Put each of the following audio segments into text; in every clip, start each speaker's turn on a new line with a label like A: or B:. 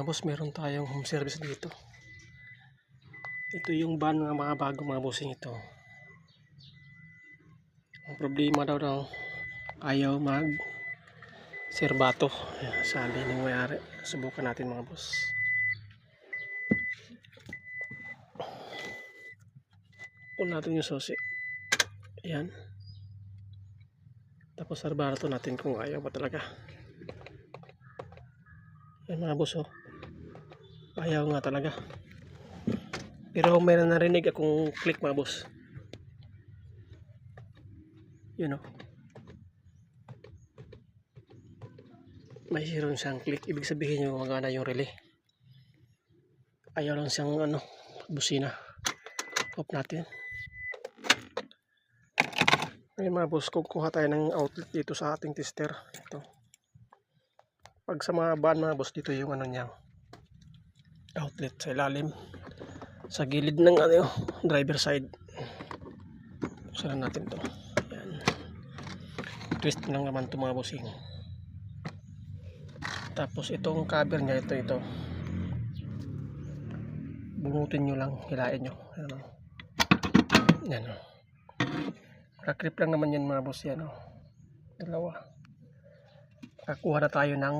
A: mga boss, meron tayong home service dito. Ito yung van ng mga bago mga bossing ito. Ang problema daw daw ayaw mag serbato. Sabi ng mayari. Subukan natin mga boss. Pull natin yung susi. Ayan. Tapos serbato natin kung ayaw ba talaga. Ayan mga boss oh. Ayaw nga talaga. Pero meron narinig akong click mga boss. Yun oh. May mayroon siyang click. Ibig sabihin yung magana yung relay. Ayaw lang siyang ano, busina. Off natin. Ngayon mga boss, kukuha tayo ng outlet dito sa ating tester. Ito. Pag sa mga van mga boss, dito yung ano niya. Outlet sa ilalim. Sa gilid ng ano, driver side. Buksan na natin to. Yan. Twist lang naman to mga bossing. Tapos itong cover niya, ito, ito. Bunutin nyo lang, hilain nyo. Ano. Yan o. Kakrip lang naman yan mga boss yan o. Dalawa. Kakuha na tayo ng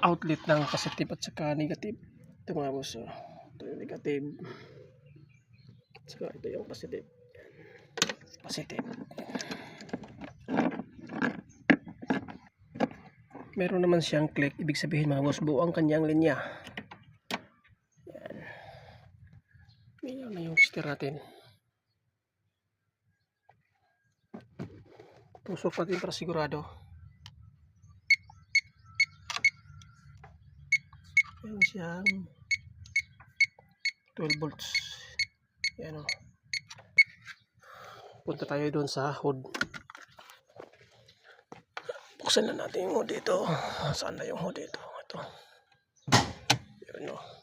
A: outlet ng positive at saka negative. Ito mga boss o. Ito yung negative. At saka ito yung positive. Positive. meron naman siyang click ibig sabihin mga boss buo ang kanyang linya yan yan na yung sticker natin tusok natin para sigurado yan siyang 12 volts yan o punta tayo doon sa hood buksan na natin yung hood dito. Saan na yung hood dito? Ito. Yun o.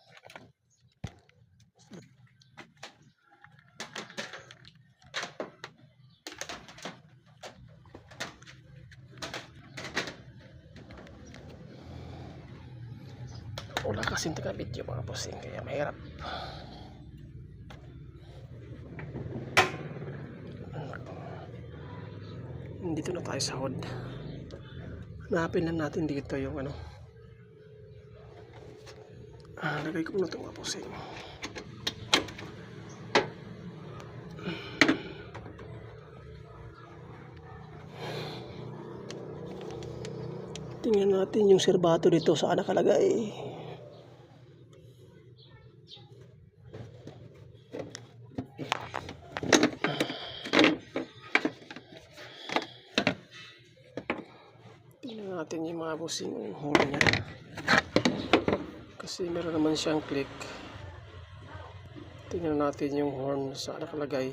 A: Wala kasing taga-video mga bossing kaya mahirap. Dito na tayo sa hood. Hanapin lang natin dito yung ano. Ah, lagay ko muna ito mga posing. Tingnan natin yung serbato dito saan nakalagay. Tingnan natin yung mga busing horn niya. Kasi meron naman siyang click. Tingnan natin yung horn sa nakalagay.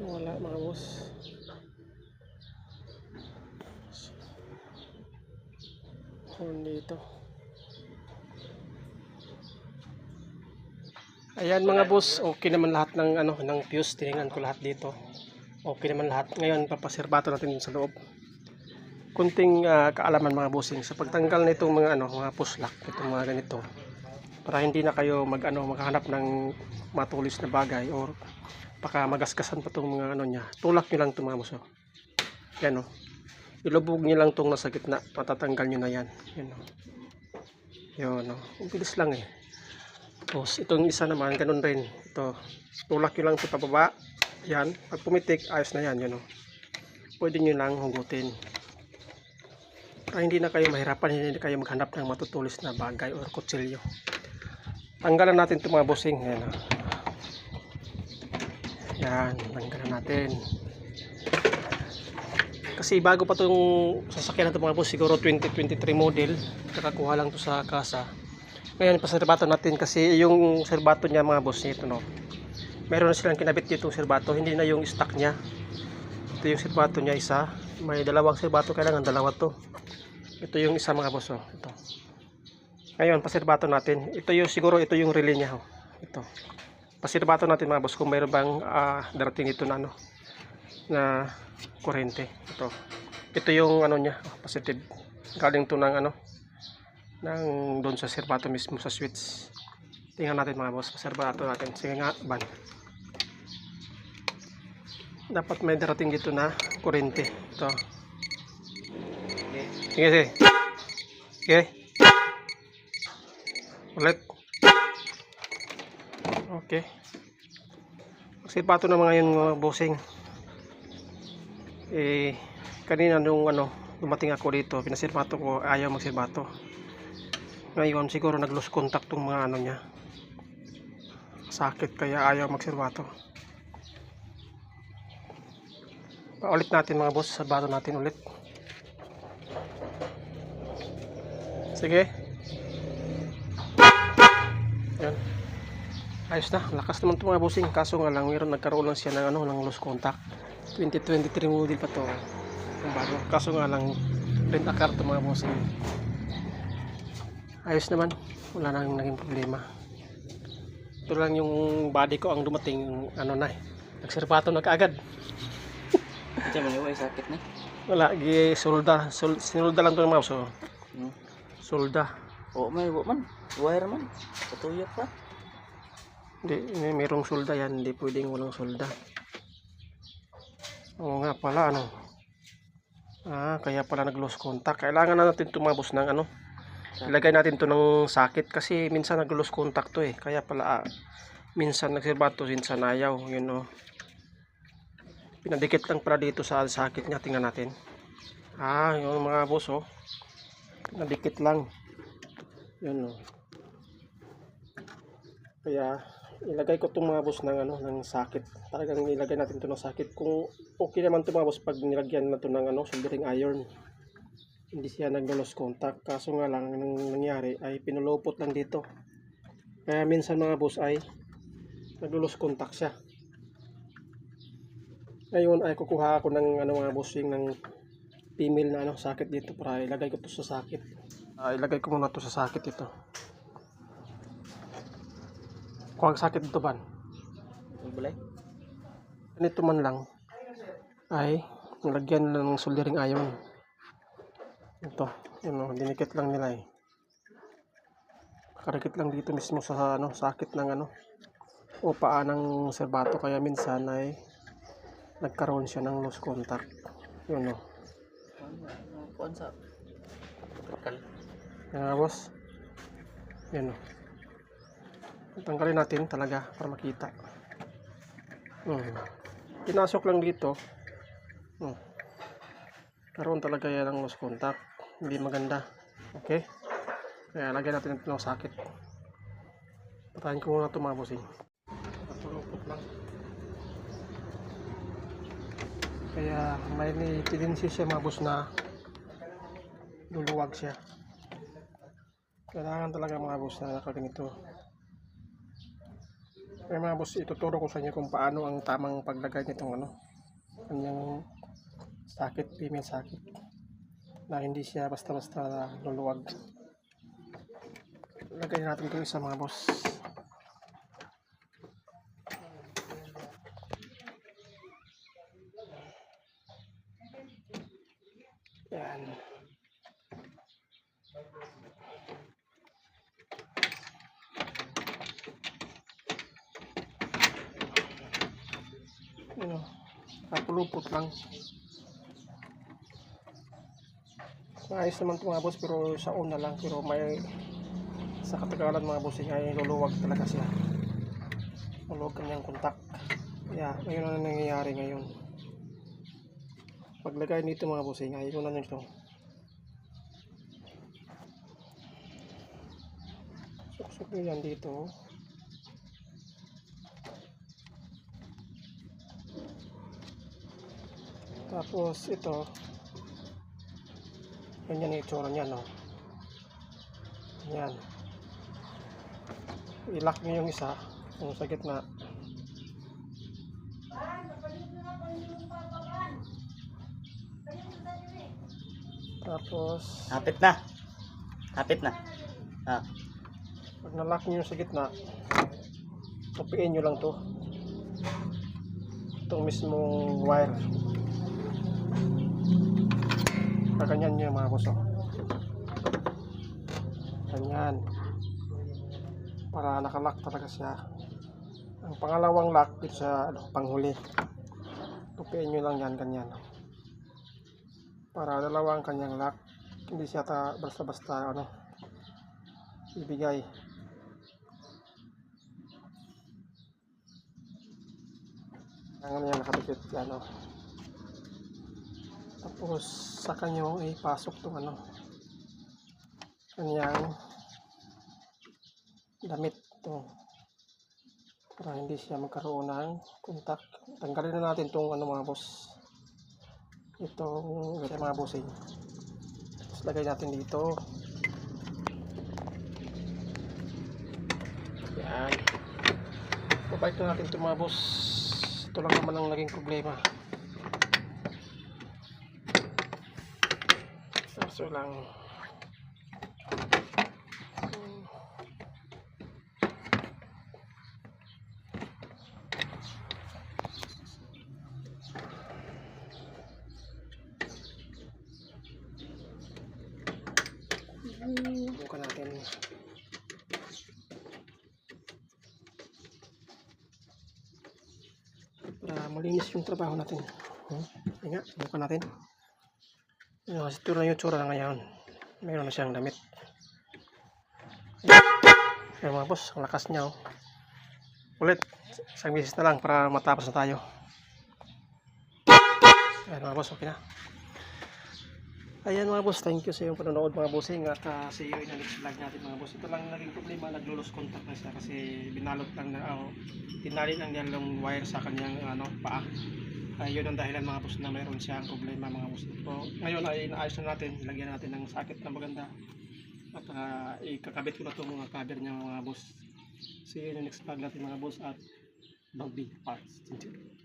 A: Wala mga boss. Horn dito. Ayan mga boss, okay naman lahat ng ano ng fuse, tiningnan ko lahat dito. Okay naman lahat. Ngayon papaserbato natin sa loob. Kunting ah, kaalaman mga bossing sa pagtanggal nitong mga ano, mga push lock, itong mga ganito. Para hindi na kayo mag ano, ng matulis na bagay or baka magaskasan pa tong mga ano niya. Tulak niyo lang itong mga boss. oh. Yan oh. Ilubog niyo lang tong nasa gitna, matatanggal niyo na yan. Yan oh. Yun oh. Ang lang eh. Tapos itong isa naman, ganun rin. Ito, tulak nyo lang ito pababa. Yan. Pag pumitik, ayos na yan. Yan o. Pwede nyo lang hugutin. Para hindi na kayo mahirapan, hindi na kayo maghanap ng matutulis na bagay or kutsilyo. Tanggalan natin itong mga busing. Yan o. Yan. Tanggalan natin. Kasi bago pa itong sasakyan na ito mga boss, siguro 2023 model. Nakakuha lang to sa kasa. Ngayon, paserbato natin kasi yung serbato niya mga boss ito no. Meron na silang kinabit dito serbato, hindi na yung stock niya. Ito yung serbato niya isa. May dalawang serbato kailangan dalawa to. Ito yung isa mga boss oh. Ito. Ngayon, paserbato natin. Ito yung siguro ito yung relay niya oh. ito. Pasirbato natin mga boss kung mayroon bang ah, darating dito na ano na kurente. Ito. Ito yung ano niya, oh, positive. Galing to ng ano ng doon sa sirbato mismo sa switch. Tingnan natin mga boss, pasirbato natin. Sige nga, ban. Dapat may darating dito na kurente. Ito. Sige, sige. Sige. Ulit. Okay. Sirbato na mga yun mga bossing. Eh, kanina nung ano, dumating ako dito, pinasirbato ko, ayaw magsirbato. Ngayon, siguro nag-lose contact tong mga ano niya. Sakit kaya ayaw magsirbato. Paulit natin mga boss, sirbato natin ulit. Sige. Yan. Ayos na, lakas naman itong mga bossing. Kaso nga lang, mayroon nagkaroon lang siya ng, ano, ng lost contact. 2023 model pa to. Ang bago. Kaso nga lang, rent a car to mga bossing. Ayos naman. Wala nang naging problema. Ito lang yung body ko ang dumating, ano na eh. Nagsirpato na kaagad.
B: Ito man yung sakit na.
A: Wala, gi solda. Sol, sinulda lang to ng mouse. Oh.
B: Hmm.
A: Solda.
B: Oo, may man. Wire man. Patuyok pa.
A: Hindi, may merong solda yan. Hindi pwedeng walang solda. Oo nga pala, ano. Ah, kaya pala nag-lose contact. Kailangan na natin tumabos ng ano. Ilagay natin to ng sakit kasi minsan nag-lose contact to eh. Kaya pala, ah, minsan nagsirbato, minsan ayaw. Yun oh. Pinadikit lang pala dito sa sakit niya. Tingnan natin. Ah, yun mga boss oh. Pinadikit lang. Yun oh. Kaya ilagay ko itong mga boss ng ano ng sakit. Talagang ilagay natin to ng sakit. Kung okay naman to mga boss pag nilagyan na to ng ano soldering iron. Hindi siya nag-lost contact. Kaso nga lang ang nangyari ay pinulupot lang dito. Kaya minsan mga boss ay nag-lost contact siya. Ngayon ay kukuha ako ng ano mga bossing ng female na ano sakit dito para ilagay ko to sa sakit. Ah, ilagay ko muna to sa sakit ito. Kung ang sakit dito ban,
B: Ang balay.
A: ganito man lang ay nilagyan lang ng soldering iron. Ito, yun o, dinikit lang nila eh. Karikit lang dito mismo sa ano, sakit ng ano o paa ng serbato kaya minsan ay nagkaroon siya ng loose contact. Yun o.
B: Sa. Bakal.
A: Yan nga boss. Yan o. Tanggalin natin talaga para makita. Hmm. Pinasok lang dito. Hmm. Karoon talaga yan ng loose contact. Hindi maganda. Okay? Kaya lagyan natin ng sakit. Patayin ko muna ito mga bossing. Patulupot lang. Kaya may tendency siya mga boss na luluwag siya. Kailangan talaga mga boss na nakaganito. Kaya mga boss, ituturo ko sa inyo kung paano ang tamang paglagay nitong ano, kanyang sakit, female sakit. Na hindi siya basta-basta luluwag. Lagay natin ito isa mga boss. Yan. Ano, kapulupot lang. Maayos naman ito mga boss pero sa una lang pero may sa katagalan mga boss ay luluwag talaga siya. Luluwag kanyang kontak. Kaya ngayon na nangyayari ngayon. Paglagay nito mga boss ay ko na nito. Suksok nyo yan dito. Tapos ito, ganyan yung itsura niya, no? Yan. I-lock nyo yung isa, yung sa gitna. Tapos,
B: Hapit na. Hapit na. Ah.
A: pag na-lock nyo yung sa gitna, tupiin nyo lang to itong mismong wire kaganyan nyo mga oh. ganyan para nakalock talaga siya. Ang pangalawang lock dito sa ano, panghuli. Tupiin nyo lang yan ganyan. Para dalawa ang kanyang lock. Hindi siya ta basta basta ano ibigay. Ang ano yan nakapikit yan oh. Tapos sa kanyo ipasok tong ano kanyang damit to. Para hindi siya magkaroon ng contact. Tanggalin na natin tong ano mga boss. Itong ganyan mga bossing. Tapos lagay natin dito. Yan. Babalik na natin ito mga boss. Ito lang naman ang naging problema kaso lang Bukan natin. Para malinis yung trabaho natin. Hmm? Sige nga, subukan natin. Ano, kasi ito na yung tsura ngayon. Mayroon na siyang damit. Ayan mga boss, ang lakas niya oh. Ulit, isang beses na lang para matapos na tayo. Ayan mga boss, okay na. Ayan mga boss, thank you sa iyong panonood mga bossing at uh, see you in the next vlog natin mga boss. Ito lang naging problema, naglulos contact na siya kasi binalot lang na, oh, tinali lang niya yung wire sa kanyang ano, paa. Ay yun ang dahilan mga boss na mayroon siyang problema mga boss. So, ngayon ay naayos na natin, lagyan natin ng sakit na maganda. At uh, ikakabit ko na itong mga cover niya mga boss. See you in the next vlog natin mga boss at Bobby Parts. You.